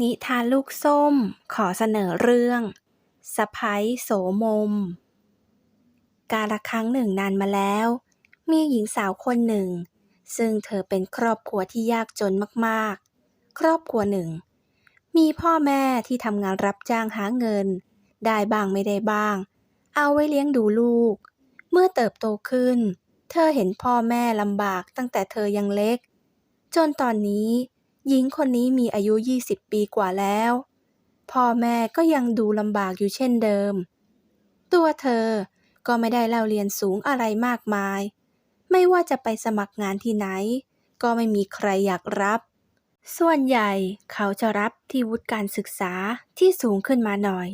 นิทานลูกส้มขอเสนอเรื่องสะพ้ยโสมม กาลครั้งหนึ่งนานมาแล้ว มีหญิงสาวคนหนึ่ง ซึ่งเธอเป็นครอบครัวที่ยากจนมากๆ ครอบครัวหนึ่ง มีพ่อแม่ที่ทำงานรับจ้างหาเงิน ได้บ้างไม่ได้บ้าง เอาไว้เลี้ยงดูลูก เมื่อเติบโตขึ้น เธอเห็นพ่อแม่ลำบากตั้งแต่เธอยังเล็ก จนตอนนี้ หญิงคนนี้มีอายุ 20 ปีกว่าแล้ว พ่อแม่ก็ยังดูลำบากอยู่เช่นเดิม ตัวเธอก็ไม่ได้เล่าเรียนสูงอะไรมากมาย ไม่ว่าจะไปสมัครงานที่ไหน ก็ไม่มีใครอยากรับ ส่วนใหญ่เขาจะรับที่วุฒิการศึกษาที่สูงขึ้นมาหน่อย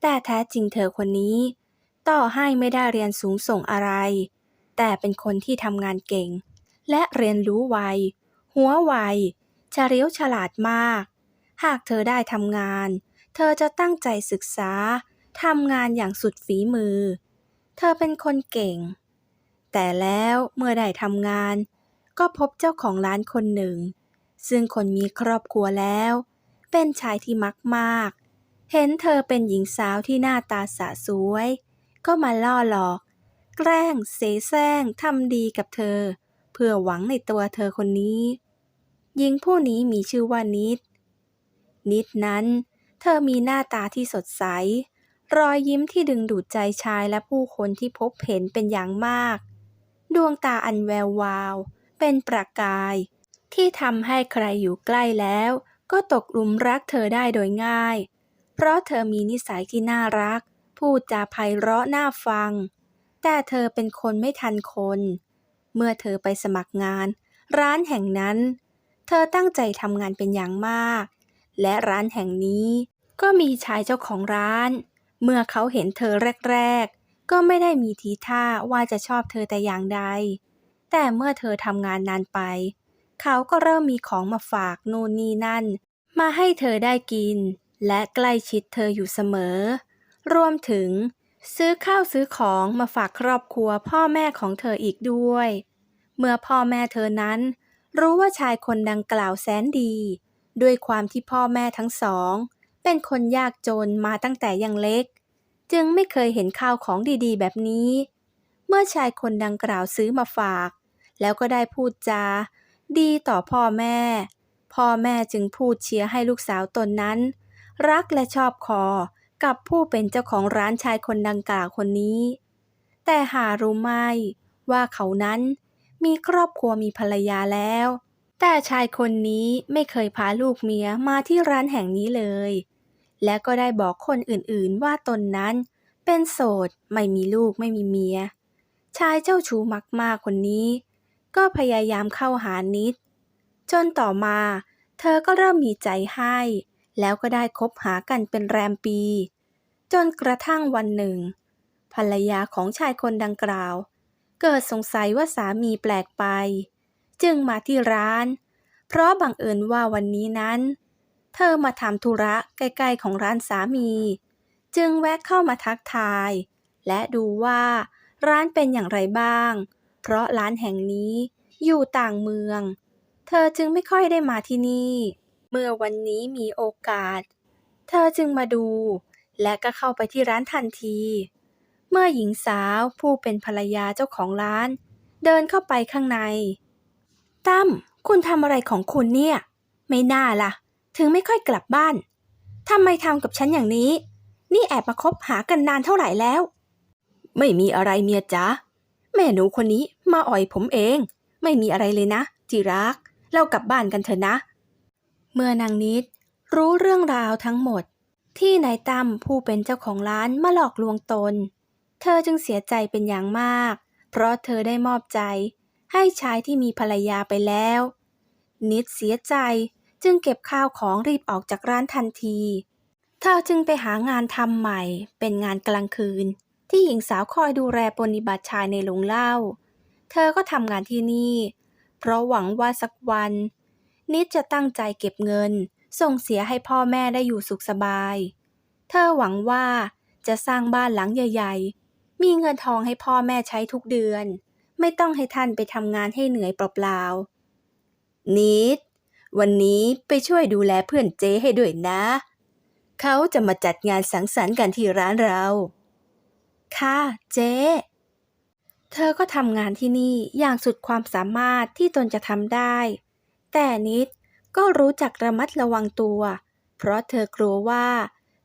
แต่แท้จริงเธอคนนี้ ต่อให้ไม่ได้เรียนสูงส่งอะไร แต่เป็นคนที่ทำงานเก่ง และเรียนรู้ไว หัวไว เฉลียวฉลาดมาก หากเธอได้ทำงาน เธอจะตั้งใจศึกษาทำงานอย่างสุดฝีมือ เธอเป็นคนเก่ง แต่แล้วเมื่อได้ทำงาน ก็พบเจ้าของร้านคนหนึ่ง ซึ่งคนมีครอบครัวแล้ว เป็นชายที่มักมาก เห็นเธอเป็นหญิงสาวที่หน้าตาสะสวย ก็มาล่อหลอก แกล้งเสแสร้งทำดีกับเธอ เพื่อหวังในตัวเธอคนนี้ หญิงผู้นี้มีชื่อว่านิด นิดนั้น เธอมีหน้าตาที่สดใส รอยยิ้มที่ดึงดูดใจชายและผู้คนที่พบเห็นเป็นอย่างมาก ดวงตาอันแวววาว เป็นประกาย ที่ทำให้ใครอยู่ใกล้แล้ว ก็ตกหลุมรักเธอได้โดยง่าย เพราะเธอมีนิสัยที่น่ารัก พูดจาไพเราะน่าฟัง แต่เธอเป็นคนไม่ทันคน เมื่อเธอไปสมัครงาน ร้านแห่งนั้น เธอตั้งใจทำงานเป็นอย่างมาก และร้านแห่งนี้ก็มีชายเจ้าของร้าน เมื่อเขาเห็นเธอแรก ๆ ก็ไม่ได้มีทีท่าว่าจะชอบเธอแต่อย่างใด แต่เมื่อเธอทำงานนานไป เขาก็เริ่มมีของมาฝากนู่นนี่นั่น มาให้เธอได้กิน และใกล้ชิดเธออยู่เสมอ รวมถึง ซื้อข้าวซื้อของมาฝากครอบครัวพ่อแม่ของเธออีกด้วย เมื่อพ่อแม่เธอนั้น รู้ว่าชายคนดังกล่าวแสนดี ด้วยความที่พ่อแม่ทั้งสอง เป็นคนยากจนมาตั้งแต่ยังเล็ก จึงไม่เคยเห็นข้าวของดีๆ แบบนี้ เมื่อชายคนดังกล่าวซื้อมาฝาก แล้วก็ได้พูดจา ดีต่อพ่อแม่ พ่อแม่จึงพูดเชียร์ให้ลูกสาวตนนั้น รักและชอบคอกับผู้เป็นเจ้าของร้านชายคนดังกล่าวคนนี้ แต่หารู้ไม่ว่าเขานั้น มีครอบครัวมีภรรยาแล้ว แต่ชายคนนี้ไม่เคยพาลูกเมียมาที่ร้านแห่งนี้เลย และก็ได้บอกคนอื่นๆว่าตนนั้น เป็นโสดไม่มีลูกไม่มีเมีย ชายเจ้าชู้มากๆคนนี้ ก็พยายามเข้าหานิด จนต่อมา เธอก็เริ่มมีใจให้ แล้วก็ได้คบหากันเป็นแรมปี จนกระทั่งวันหนึ่ง ภรรยาของชายคนดังกล่าว เกิดสงสัยว่าสามีแปลกไป จึงมาที่ร้าน เพราะบังเอิญว่าวันนี้นั้น เธอมาทำธุระใกล้ๆของร้านสามี จึงแวะเข้ามาทักทาย และดูว่าร้านเป็นอย่างไรบ้าง เพราะร้านแห่งนี้อยู่ต่างเมือง เธอจึงไม่ค่อยได้มาที่นี่ เมื่อวันนี้มีโอกาส เธอจึงมาดู และก็เข้าไปที่ร้านทันที เมื่อหญิงสาวผู้เป็นภรรยาเจ้าของร้าน เดินเข้าไปข้างใน ตั้มคุณทำอะไรของคุณเนี่ย ไม่น่าล่ะ ถึงไม่ค่อยกลับบ้านทำไมทำกับฉันอย่างนี้ นี่แอบมาคบหากันนานเท่าไหร่แล้ว ไม่มีอะไรเมียจ๊ะแม่หนูคนนี้มาอ่อยผมเอง ไม่มีอะไรเลยนะจิรักเรากลับบ้านกันเถอะนะ เมื่อนางนิดรู้เรื่องราวทั้งหมด ที่นายตั้มผู้เป็นเจ้าของร้านมาหลอกลวงตน เธอจึงเสียใจเป็นอย่างมาก เพราะเธอได้มอบใจ ให้ชายที่มีภรรยาไปแล้ว นิดเสียใจจึงเก็บข้าวของรีบออกจากร้านทันที เธอจึงไปหางานทำใหม่ เป็นงานกลางคืน ที่หญิงสาวคอยดูแลปฏิบัติชายในโรงเหล้าเธอก็ทำงานที่นี่ เพราะหวังว่าสักวัน นิดจะตั้งใจเก็บเงิน ส่งเสียให้พ่อแม่ได้อยู่สุขสบาย เธอหวังว่าจะสร้างบ้านหลังใหญ่ๆ มีเงินทองให้พ่อแม่ใช้ทุกเดือน ไม่ต้องให้ท่านไปทำงานให้เหนื่อยเปล่าๆนิด วันนี้ไปช่วยดูแลเพื่อนเจ๊ให้ด้วยนะ เขาจะมาจัดงานสังสรรค์กันที่ร้านเรา ค่ะเจ๊เธอก็ทำงานที่นี่อย่างสุดความสามารถที่ตนจะทำได้ แต่นิดก็รู้จักระมัดระวังตัว เพราะเธอกลัวว่า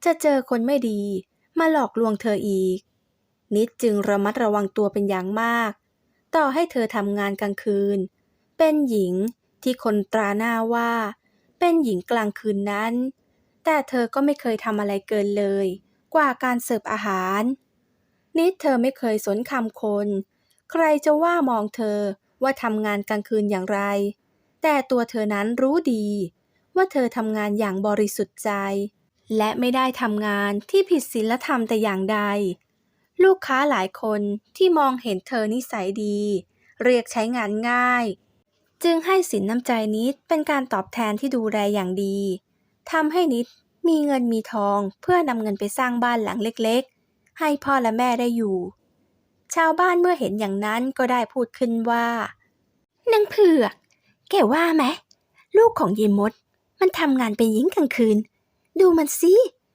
จะเจอคนไม่ดี มาหลอกลวงเธออีก นิดจึงระมัดระวังตัวเป็นอย่างมาก ต่อให้เธอทำงานกลางคืน เป็นหญิงที่คนตราหน้าว่า เป็นหญิงกลางคืนนั้น แต่เธอก็ไม่เคยทำอะไรเกินเลย กว่าการเสิร์ฟอาหาร นิดเธอไม่เคยสนคำคน ใครจะว่ามองเธอว่าทำงานกลางคืนอย่างไร แต่ตัวเธอนั้นรู้ดี ว่าเธอทำงานอย่างบริสุทธิ์ใจ และไม่ได้ทำงานที่ผิดศีลธรรมแต่อย่างใด ลูกค้าหลายคนที่มองเห็นเธอนิสัยดี เรียกใช้งานง่าย จึงให้สินน้ำใจนิดเป็นการตอบแทนที่ดูแลอย่างดีทำให้นิดมีเงินมีทองเพื่อนำเงินไปสร้างบ้านหลังเล็กๆ ให้พ่อและแม่ได้อยู่ ชาวบ้านเมื่อเห็นอย่างนั้นก็ได้พูดขึ้นว่านางเผือกแกว่าไหมลูกของเยมด มันทำงานเป็นหญิงกลางคืน ดูมันสิ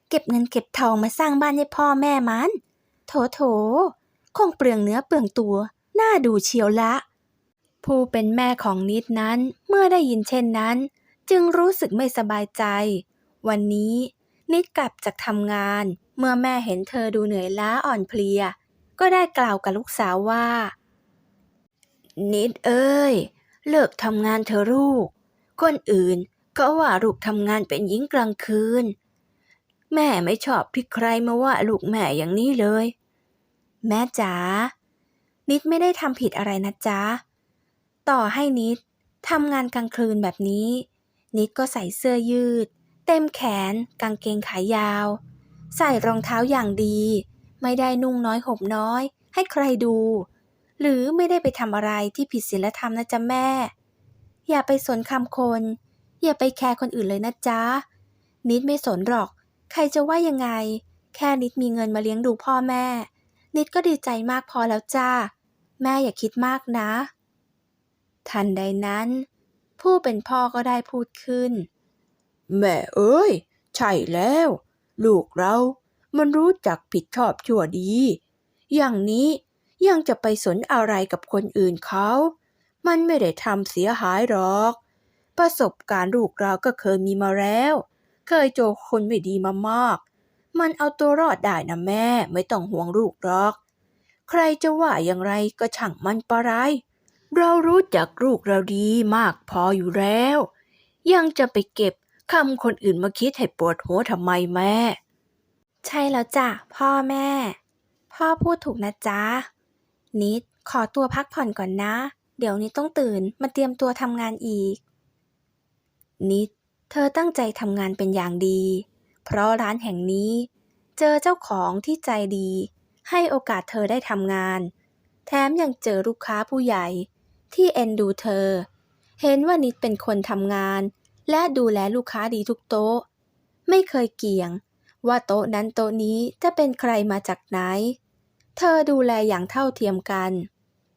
เก็บเงินเก็บทองมาสร้างบ้านให้พ่อแม่มัน โถโถ คงเปลืองเนื้อเปลืองตัว น่าดูเชียวละ ผู้เป็นแม่ของนิดนั้นเมื่อได้ยินเช่นนั้น จึงรู้สึกไม่สบายใจ วันนี้ นิดกลับจากทำงาน เมื่อแม่เห็นเธอดูเหนื่อยล้าอ่อนเพลีย ก็ได้กล่าวกับลูกสาวว่า นิดเอ้ย เลิกทำงานเธอลูก คนอื่นก็ว่าลูกทำงานเป็นหญิงกลางคืนแม่ไม่ชอบที่ใครมาว่าลูกแม่อย่างนี้เลย แม่จ๋า นิดไม่ได้ทำผิดอะไรนะจ๊ะ ต่อให้นิดทำงานกลางคืนแบบนี้ นิดก็ใส่เสื้อยืด เต็มแขน กางเกงขายาว ใส่รองเท้าอย่างดี ไม่ได้นุ่งน้อยห่มน้อย ให้ใครดู หรือไม่ได้ไปทำอะไรที่ผิดศีลธรรมนะจ๊ะแม่ อย่าไปสนคำคน อย่าไปแคร์คนอื่นเลยนะจ๊ะ นิดไม่สนหรอก ใครจะว่ายังไง แค่นิดมีเงินมาเลี้ยงดูพ่อแม่ นิดก็ดีใจมากพอแล้วจ้า แม่อย่าคิดมากนะ ทันใดนั้น ผู้เป็นพ่อก็ได้พูดขึ้น แม่เอ้ย ใช่แล้ว ลูกเรา มันรู้จักผิดชอบชั่วดี อย่างนี้ยังจะไปสนอะไรกับคนอื่นเขา มันไม่ได้ทำเสียหายหรอก ประสบการณ์ลูกเราก็เคยมีมาแล้ว เคยเจคนไม่ดีมามาก มันเอาตัวรอดได้นะแม่ไม่ต้องห่วงลูกหรอก ใครจะว่าอย่างไรก็ช่างมันปะไร เรารู้จักลูกเราดีมากพออยู่แล้ว ยังจะไปเก็บคำคนอื่นมาคิดให้ปวดหัวทำไมแม่ ใช่แล้วจ้ะพ่อแม่ พ่อพูดถูกนะจ๊ะ นิดขอตัวพักผ่อนก่อนนะ เดี๋ยวนิดต้องตื่นมาเตรียมตัวทำงานอีก นิด เธอตั้งใจทำงานเป็นอย่างดี เพราะร้านแห่งนี้ เจอเจ้าของที่ใจดี ให้โอกาสเธอได้ทำงาน แถมยังเจอลูกค้าผู้ใหญ่ ที่เอ็นดูเธอ เห็นว่านิดเป็นคนทำงาน และดูแลลูกค้าดีทุกโต๊ะ ไม่เคยเกี่ยง ว่าโต๊ะนั้นโต๊ะนี้จะเป็นใครมาจากไหน เธอดูแลอย่างเท่าเทียมกัน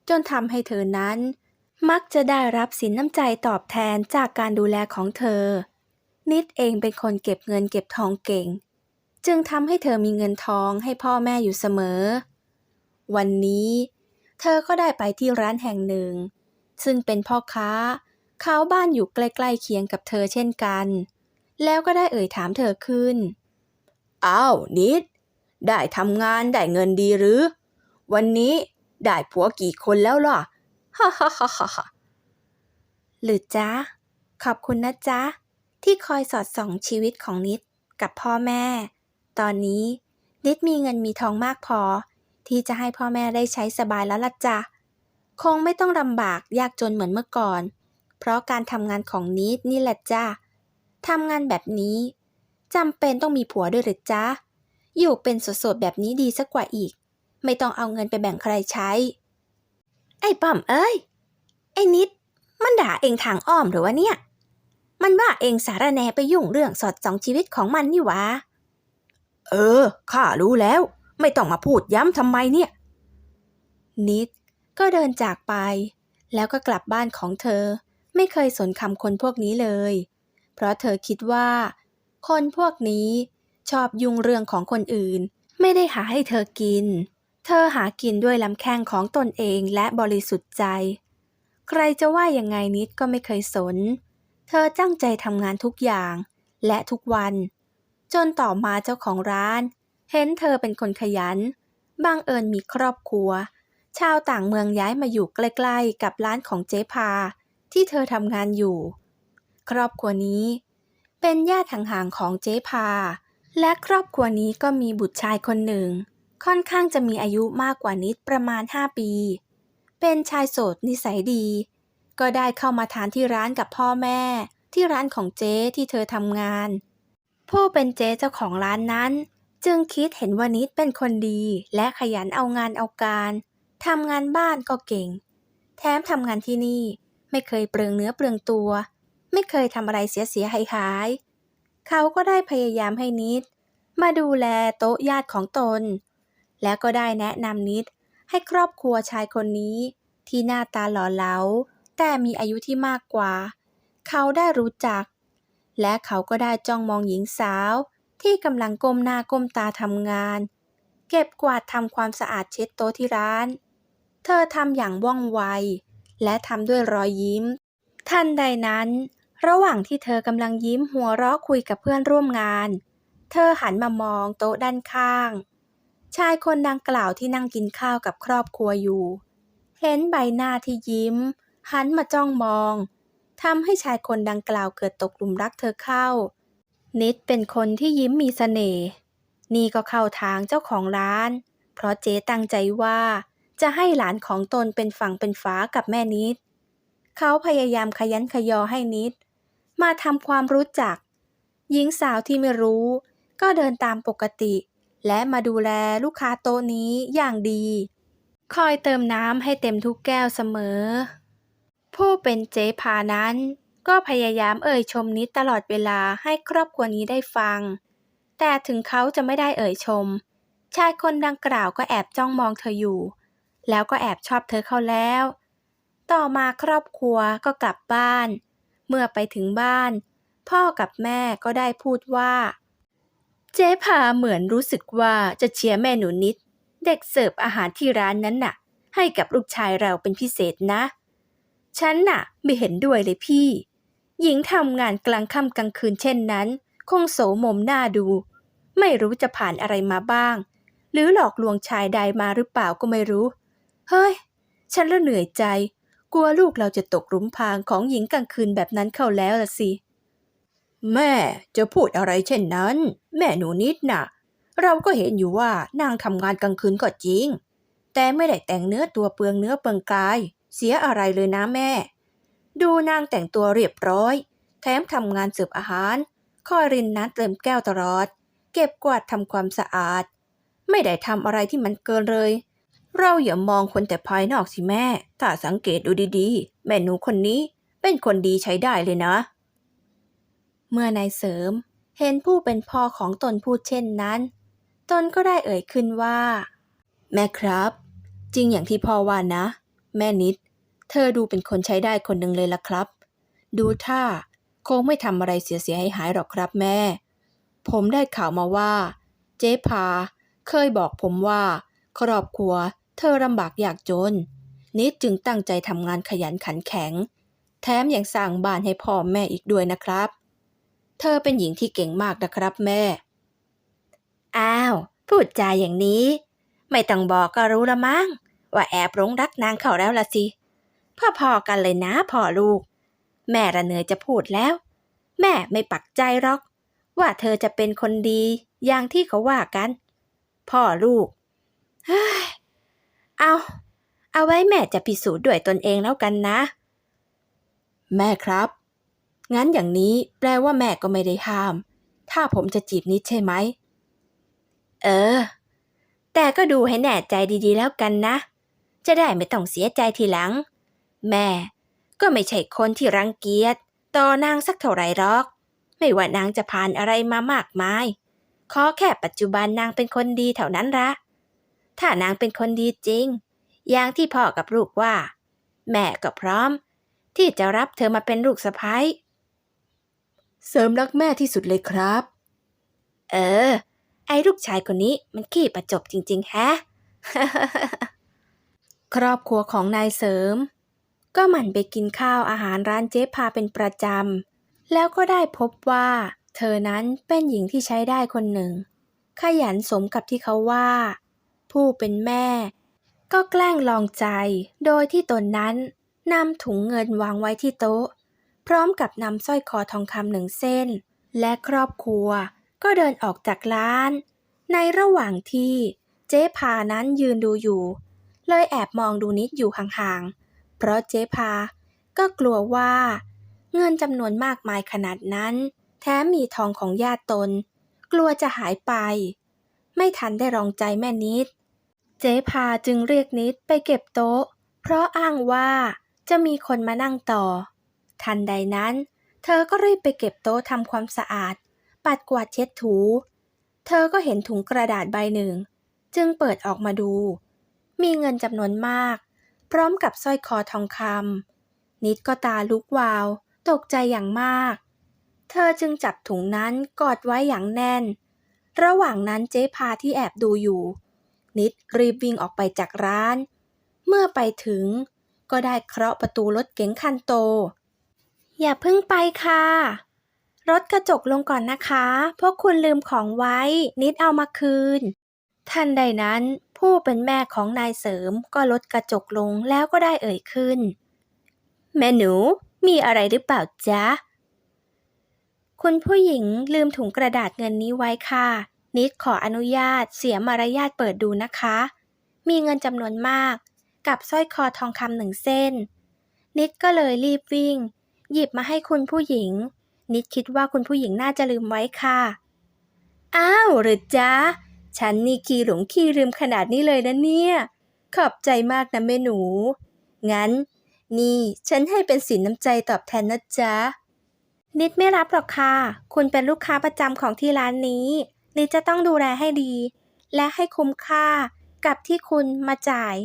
จนทำให้เธอนั้น มักจะได้รับสินน้ำใจตอบแทนจากการดูแลของเธอ นิดเองเป็นคนเก็บเงินเก็บทองเก่ง จึงทำให้เธอมีเงินทองให้พ่อแม่อยู่เสมอ วันนี้ เธอก็ได้ไปที่ร้านแห่งหนึ่ง ซึ่งเป็นพ่อค้าเขาบ้านอยู่ใกล้ๆเคียงกับเธอเช่นกัน แล้วก็ได้เอ่ยถามเธอขึ้น อ้าว นิด ได้ทำงานได้เงินดีหรือ วันนี้ได้ผัวกี่คนแล้วล่ะ ฮ่าฮ่าฮ่าฮ่าหรือจ๊ะ ขอบคุณนะจ๊ะ ที่คอยสอดส่องชีวิตของนิดกับพ่อแม่ ตอนนี้ นิดมีเงินมีทองมากพอ ที่จะให้พ่อแม่ได้ใช้สบายแล้วล่ะจ๊ะคงไม่ต้องลำบากยากจนเหมือนเมื่อก่อน เพราะการทำงานของนิดนี่แหละจ้ะทำงานแบบนี้จำเป็นต้องมีผัวด้วยหรือจ๊ะ อยู่เป็นโสดๆแบบนี้ดีสักกว่าอีก ไม่ต้องเอาเงินไปแบ่งใครใช้ ไอ้ป้อมเอ้ย ไอ้นิด มันด่าเองทางอ้อมหรือวะเนี่ย มันว่าเองสารแหนไปยุ่งเรื่องสอดส่องชีวิตของมันนี่หวะ เออ ข้ารู้แล้ว ไม่ต้องมาพูดย้ำทำไมเนี่ย นิดก็เดินจากไป แล้วก็กลับบ้านของเธอ ไม่เคยสนคำคนพวกนี้เลย เพราะเธอคิดว่า คนพวกนี้ชอบยุ่งเรื่องของคนอื่น ไม่ได้หาให้เธอกิน เธอหากินด้วยลำแข้งของตนเองและบริสุทธิ์ใจ ใครจะว่ายังไงนิดก็ไม่เคยสน เธอตั้งใจทำงานทุกอย่าง และทุกวัน จนต่อมาเจ้าของร้าน เห็นเธอเป็นคนขยัน บังเอิญมีครอบครัว ชาวต่างเมืองย้ายมาอยู่ใกล้ๆ กับร้านของเจ๊พา ที่เธอทำงานอยู่ ครอบครัวนี้ เป็นญาติห่างๆของเจ๊พา และครอบครัวนี้ก็มีบุตรชายคนหนึ่ง ค่อนข้างจะมีอายุมากกว่านิดประมาณ 5 ปี เป็นชายโสดนิสัยดี ก็ได้เข้ามาทานที่ร้านกับพ่อแม่ ที่ร้านของเจ๊ที่เธอทำงาน ผู้เป็นเจ๊เจ้าของร้านนั้น จึงคิดเห็นว่านิดเป็นคนดีและขยันเอางานเอาการทำงานบ้านก็เก่ง แถมทำงานที่นี่ไม่เคยเปลืองเนื้อเปลืองตัว ไม่เคยทำอะไรเสียเสียหายหายเขาก็ได้พยายามให้นิด มาดูแลโต๊ะญาติของตน และก็ได้แนะนำนิดให้ครอบครัวชายคนนี้ที่หน้าตาหล่อเหลา แต่มีอายุที่มากกว่า เขาได้รู้จัก และเขาก็ได้จ้องมองหญิงสาว ที่กำลังก้มหน้าก้มตาทำงาน เก็บกวาดทำความสะอาดเช็ดโต๊ะที่ร้าน เธอทำอย่างว่องไว และทำด้วยรอยยิ้ม ทันใดนั้น ระหว่างที่เธอกำลังยิ้มหัวเราะคุยกับเพื่อนร่วมงาน เธอหันมามองโต๊ะด้านข้าง ชายคนดังกล่าวที่นั่งกินข้าวกับครอบครัวอยู่เห็นใบหน้าที่ยิ้ม หันมาจ้องมองทำให้ชายคนดังกล่าวเกิดตกหลุมรักเธอเข้า นิดเป็นคนที่ยิ้มมีเสน่ห์นี่ก็เข้าทางเจ้าของร้าน เพราะเจ๊ตั้งใจว่า จะให้หลานของตนเป็นฝั่งเป็นฝากับแม่นิด เขาพยายามขยันขยอให้นิด มาทำความรู้จัก หญิงสาวที่ไม่รู้ ก็เดินตามปกติ และมาดูแลลูกค้าโต๊ะนี้อย่างดี คอยเติมน้ำให้เต็มทุกแก้วเสมอ ผู้เป็นเจ๊พานั้น ก็พยายามเอ่ยชมนิดตลอดเวลาให้ครอบครัวนี้ได้ฟัง แต่ถึงเขาจะไม่ได้เอ่ยชม ชายคนดังกล่าวก็แอบจ้องมองเธออยู่ แล้วก็แอบชอบเธอเข้าแล้ว ต่อมาครอบครัวก็กลับบ้าน เมื่อไปถึงบ้าน พ่อกับแม่ก็ได้พูดว่า เจ๊พาเหมือนรู้สึกว่าจะเชียร์แม่หนูนิด เด็กเสิร์ฟอาหารที่ร้านนั้นน่ะ ให้กับลูกชายเราเป็นพิเศษนะ ฉันน่ะไม่เห็นด้วยเลยพี่ หญิงทำงานกลางค่ำกลางคืนเช่นนั้น คงโสมมหน้าดู ไม่รู้จะผ่านอะไรมาบ้าง หรือหลอกลวงชายใดมาหรือเปล่าก็ไม่รู้ เฮ้ย ฉันละเหนื่อยใจ กลัวลูกเราจะตกหลุมพรางของหญิงกลางคืนแบบนั้นเข้าแล้วละสิ แม่จะพูดอะไรเช่นนั้น แม่หนูนิดน่ะ เราก็เห็นอยู่ว่านางทำงานกลางคืนก็จริง แต่ไม่ได้แต่งเนื้อตัวเปลืองเนื้อเปลืองกาย เสียอะไรเลยนะแม่ ดูนางแต่งตัวเรียบร้อย แถมทำงานเสิร์ฟอาหาร คอยรินน้ำเติมแก้วตลอด เก็บกวาดทำความสะอาด ไม่ได้ทำอะไรที่มันเกินเลย เราอย่ามองคนแต่ภายนอกสิแม่ ถ้าสังเกตดูดีๆ แม่หนูคนนี้เป็นคนดีใช้ได้เลยนะ เมื่อนายเสริม เห็นผู้เป็นพ่อของตนพูดเช่นนั้น ตนก็ได้เอ่ยขึ้นว่า แม่ครับ จริงอย่างที่พ่อว่านะ แม่นิด เธอดูเป็นคนใช้ได้คนหนึ่งเลยล่ะครับ ดูท่าคงไม่ทำอะไรเสียหายหายๆหรอกครับแม่ ผมได้ข่าวมาว่า เจ๊พา เคยบอกผมว่า ครอบครัว เธอลำบากยากจน นิดจึงตั้งใจทำงานขยันขันแข็ง แถมยังสร้างบ้านให้พ่อแม่อีกด้วยนะครับ เธอเป็นหญิงที่เก่งมากนะครับแม่ อ้าว พูดจาอย่างนี้ ไม่ต้องบอกก็รู้ละมั้งว่าแอบหลงรักนางเขาแล้วละสิ พ่อๆกันเลยนะพ่อลูก แม่ระเนยจะพูดแล้ว แม่ไม่ปักใจหรอก ว่าเธอจะเป็นคนดีอย่างที่เขาว่ากัน พ่อลูกเฮ้ยเอา เอาไว้แม่จะพิสูจน์ด้วยตนเองแล้วกันนะ แม่ครับ งั้นอย่างนี้แปลว่าแม่ก็ไม่ได้ห้าม ถ้าผมจะจีบนิดใช่ไหม เออ แต่ก็ดูให้แน่ใจดีๆแล้วกันนะ จะได้ไม่ต้องเสียใจทีหลัง แม่ ก็ไม่ใช่คนที่รังเกียจต่อนางสักเท่าไหร่หรอก ไม่ว่านางจะผ่านอะไรมามากมาย ขอแค่ปัจจุบันนางเป็นคนดีเท่านั้นละถ้านางเป็นคนดีจริง อย่างที่พ่อกับลูกว่า แม่ก็พร้อม ที่จะรับเธอมาเป็นลูกสะใภ้เสริมรักแม่ที่สุดเลยครับ เออ ไอ้ลูกชายคนนี้มันขี้ประจบจริง ๆ แฮะ ครอบครัวของนายเสริม ก็หมั่นไปกินข้าวอาหารร้านเจ๊พาเป็นประจำ แล้วก็ได้พบว่า เธอนั้นเป็นหญิงที่ใช้ได้คนหนึ่ง ขยันสมกับที่เขาว่า ผู้เป็นแม่ ก็แกล้งลองใจ โดยที่ตนนั้นนำถุงเงินวางไว้ที่โต๊ะ พร้อมกับนำสร้อยคอทองคำหนึ่งเส้น และครอบครัวก็เดินออกจากร้าน ในระหว่างที่เจ๊พานั้นยืนดูอยู่ เลยแอบมองดูนิดอยู่ห่างๆ เพราะเจ๊พา ก็กลัวว่า เงินจำนวนมากมายขนาดนั้น แถมมีทองของญาติตน กลัวจะหายไป ไม่ทันได้รองใจแม่นิด เจ๊พาจึงเรียกนิดไปเก็บโต๊ะ เพราะอ้างว่าจะมีคนมานั่งต่อ ทันใดนั้น เธอก็รีบไปเก็บโต๊ะทำความสะอาด ปัดกวาดเช็ดถู เธอก็เห็นถุงกระดาษใบหนึ่ง จึงเปิดออกมาดู มีเงินจำนวนมาก พร้อมกับสร้อยคอทองคำนิดก็ตาลุกวาว ตกใจอย่างมาก เธอจึงจับถุงนั้นกอดไว้อย่างแน่น ระหว่างนั้นเจ๊พาที่แอบดูอยู่ นิดรีบวิ่งออกไปจากร้าน เมื่อไปถึง ก็ได้เคราะห์ประตูรถเก๋งคันโต อย่าเพิ่งไปค่ะ รถกระจกลงก่อนนะคะ พวกคุณลืมของไว้ นิดเอามาคืน ทันใดนั้น ผู้เป็นแม่ของนายเสริมก็ลดกระจกลงแล้วก็ได้เอ่ยขึ้น แม่หนูมีอะไรหรือเปล่าจ๊ะ คุณผู้หญิงลืมถุงกระดาษเงินนี้ไว้ค่ะ นิดขออนุญาตเสียมารยาทเปิดดูนะคะ มีเงินจำนวนมาก กับสร้อยคอทองคำหนึ่งเส้น นิดก็เลยรีบวิ่ง หยิบมาให้คุณผู้หญิง นิดคิดว่าคุณผู้หญิงน่าจะลืมไว้ค่ะ อ้าวหรือจ๊ะ ฉันนี่ขี้หลงขี้ลืมขนาดนี้เลยนะเนี่ย ขอบใจมากนะแม่หนู งั้น นี่ฉันให้เป็นสินน้ำใจตอบแทนนะจ๊ะ นิดไม่รับหรอกค่ะ คุณเป็นลูกค้าประจำของที่ร้านนี้ นิดจะต้องดูแลให้ดี และให้คุ้มค่ากับที่คุณมาจ่าย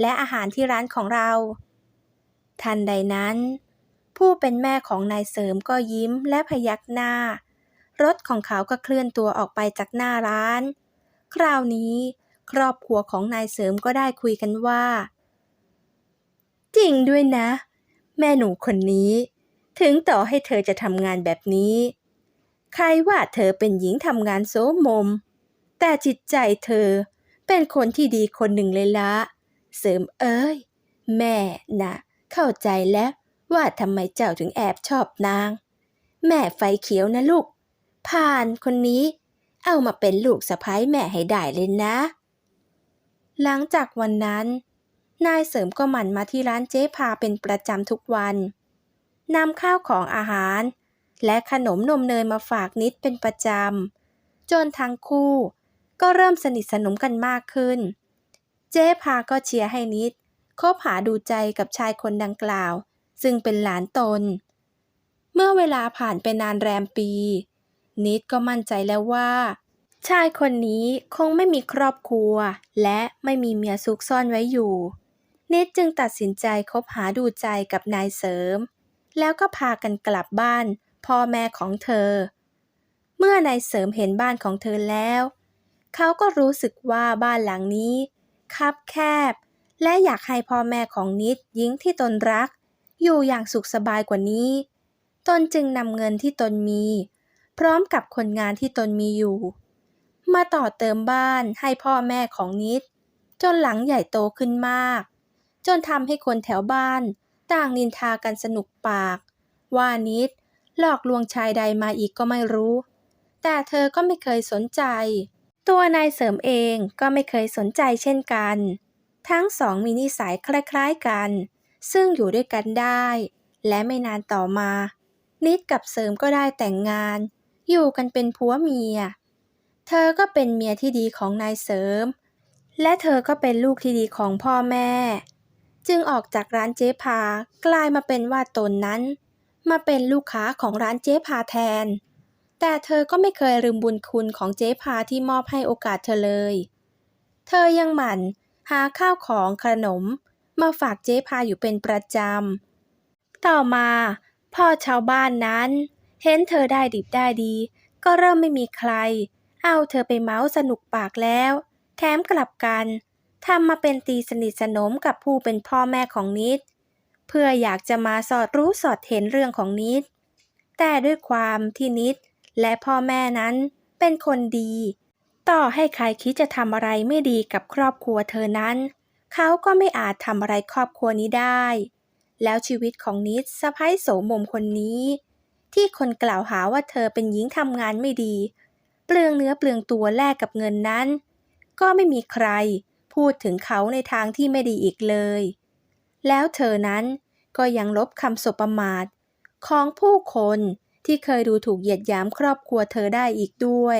และอาหารที่ร้านของเรา ทันใดนั้น ผู้เป็นแม่ของนายเสริมก็ยิ้มและพยักหน้ารถของเขาก็เคลื่อนตัวออกไปจากหน้าร้าน คราวนี้ ครอบครัวของนายเสริมก็ได้คุยกันว่า จริงด้วยนะ แม่หนูคนนี้ ถึงต่อให้เธอจะทำงานแบบนี้ ใครว่าเธอเป็นหญิงทำงานโสมม แต่จิตใจเธอเป็นคนที่ดีคนหนึ่งเลยละ เสริมเอ้ย แม่นะเข้าใจแล้วว่าทำไมเจ้าถึงแอบชอบนาง แม่ไฟเขียวนะลูก ผ่านคนนี้ เอามาเป็นลูกสะพ้ายแม่ให้ได้เลยนะ หลังจากวันนั้น นายเสริมก็หมั่นมาที่ร้านเจ๊พาเป็นประจำทุกวันนำข้าวของอาหาร และขนมนมเนยมาฝากนิดเป็นประจำ จนทั้งคู่ก็เริ่มสนิทสนมกันมากขึ้น เจ๊พาก็เชียร์ให้นิดคบหาดูใจกับชายคนดังกล่าว ซึ่งเป็นหลานตน เมื่อเวลาผ่านไปนานแรมปี นิดก็มั่นใจแล้วว่า ชายคนนี้คงไม่มีครอบครัว และไม่มีเมียซุกซ่อนไว้อยู่ นิดจึงตัดสินใจคบหาดูใจกับนายเสริม แล้วก็พากันกลับบ้าน พ่อแม่ของเธอ เมื่อนายเสริมเห็นบ้านของเธอแล้ว เขาก็รู้สึกว่าบ้านหลังนี้ คับแคบ และอยากให้พ่อแม่ของนิดหญิงที่ตนรัก อยู่อย่างสุขสบายกว่านี้ ตนจึงนำเงินที่ตนมี พร้อมกับคนงานที่ตนมีอยู่ มาต่อเติมบ้านให้พ่อแม่ของนิด จนหลังใหญ่โตขึ้นมาก จนทำให้คนแถวบ้านต่างนินทากันสนุกปาก ว่านิดหลอกลวงชายใดมาอีกก็ไม่รู้ แต่เธอก็ไม่เคยสนใจ ตัวนายเสริมเองก็ไม่เคยสนใจเช่นกัน ทั้งสองมีนิสัยคล้ายๆกัน ซึ่งอยู่ด้วยกันได้ และไม่นานต่อมา นิดกับเสริมก็ได้แต่งงาน อยู่กันเป็นผัวเมีย เธอก็เป็นเมียที่ดีของนายเสริม และเธอก็เป็นลูกที่ดีของพ่อแม่ จึงออกจากร้านเจ๊พากลายมาเป็นว่าตนนั้น มาเป็นลูกค้าของร้านเจ๊พาแทน แต่เธอก็ไม่เคยลืมบุญคุณของเจ๊พาที่มอบให้โอกาสเธอเลย เธอยังหมั่นหาข้าวของขนม มาฝากเจ๊พาอยู่เป็นประจำ ต่อมาพ่อชาวบ้านนั้น เห็นเธอได้ดิบได้ดี ก็เริ่มไม่มีใคร เอาเธอไปเมาส์สนุกปากแล้ว แถมกลับกันทำมาเป็นตีสนิทสนมกับผู้เป็นพ่อแม่ของนิด เพื่ออยากจะมาสอดรู้สอดเห็นเรื่องของนิด แต่ด้วยความที่นิดและพ่อแม่นั้นเป็นคนดี ต่อให้ใครคิดจะทำอะไรไม่ดีกับครอบครัวเธอนั้น เขาก็ไม่อาจทำอะไรครอบครัวนี้ได้ แล้วชีวิตของนิดสะพ้ายโสมมคนนี้ ที่คนกล่าวหาว่าเธอเป็นหญิงทำงานไม่ดี เปลืองเนื้อเปลืองตัวแลกกับเงินนั้น ก็ไม่มีใครพูดถึงเขาในทางที่ไม่ดีอีกเลย แล้วเธอนั้นก็ยังลบคำสบประมาทของผู้คนที่เคยดูถูกเหยียดหยามครอบครัวเธอได้อีกด้วย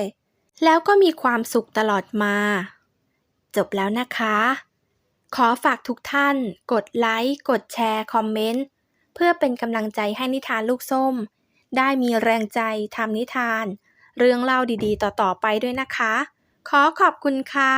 แล้วก็มีความสุขตลอดมา จบแล้วนะคะ ขอฝากทุกท่าน กดไลค์ กดแชร์ คอมเมนต์ เพื่อเป็นกำลังใจให้นิทานลูกส้ม ได้มีแรงใจทำนิทาน เรื่องเล่าดีๆ ต่อ ๆ ไปด้วยนะคะ ขอขอบคุณค่ะ